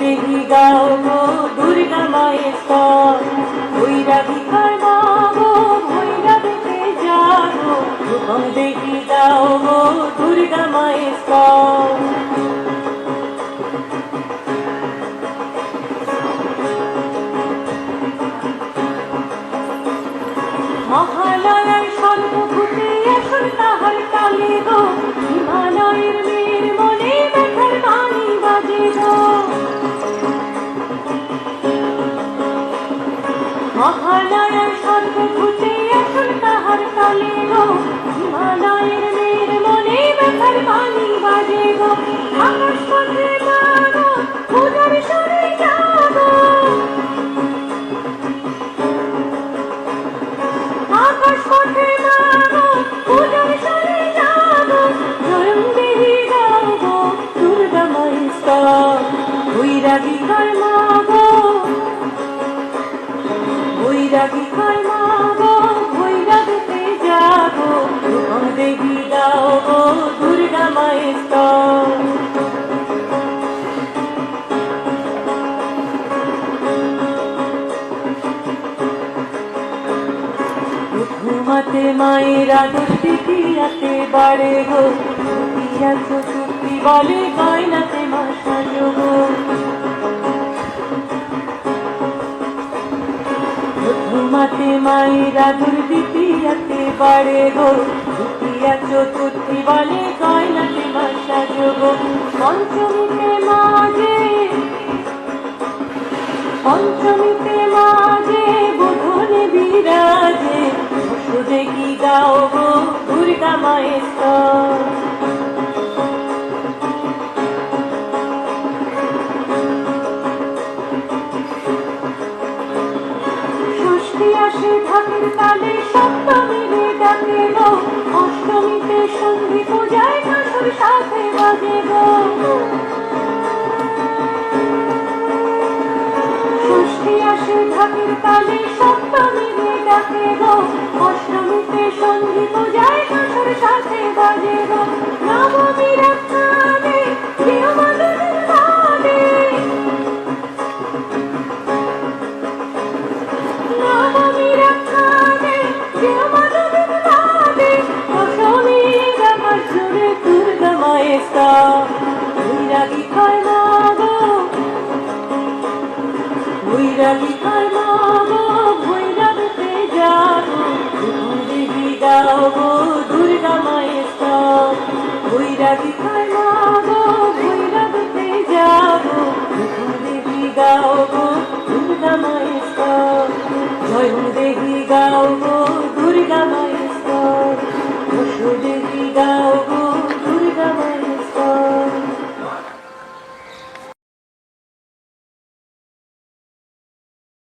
দেবী গাও গো, দুর্গা মায়ের স্তর বৈরাগী হয় মা গো ভৈরবীতে যাব। শুভম দেবী গাও গো, দুর্গা মায়ের স্তর মহালয়ার মহালয়ার সর্বভূতে এখন তাহার কালে গো। হিমালয়ের মেয়ের মনে ব্যথার বাণী বাজে গো। আকাশ পথে মানো পূজার সরে যাব আকাশ পথে মাগো পূজার সরে যাব স্বয়ং দেবী গাবো, দুর্গা মাইস্তর বৈরাগী হয় বৈরাগী হয় মাগো বৈরাগীতে যাব স্বয়ং দেবী গাবো দুর্গা মাইস্তর ঘুমাতে মায়েরা বাড়ে গো। চতুর্থী বলে, গয়নাতে মা মায়েরা দুর্দিতিয়াতে বাড়ে গো। দ্বিতীয়া চতুর্থী বলে গয়নাতে বাসা যোগ। পঞ্চমীতে মাঝে পঞ্চমীতে মাঝে আসে ঢাকের তালে সপ্তমীরে ডাকে গো। অষ্টমীতে সন্ধি পূজায় কাঁসর সাথে বাজে গো। সপ্তমীতে স্থানে প্রিয় মাদনের বাদে দশমীর আমার go.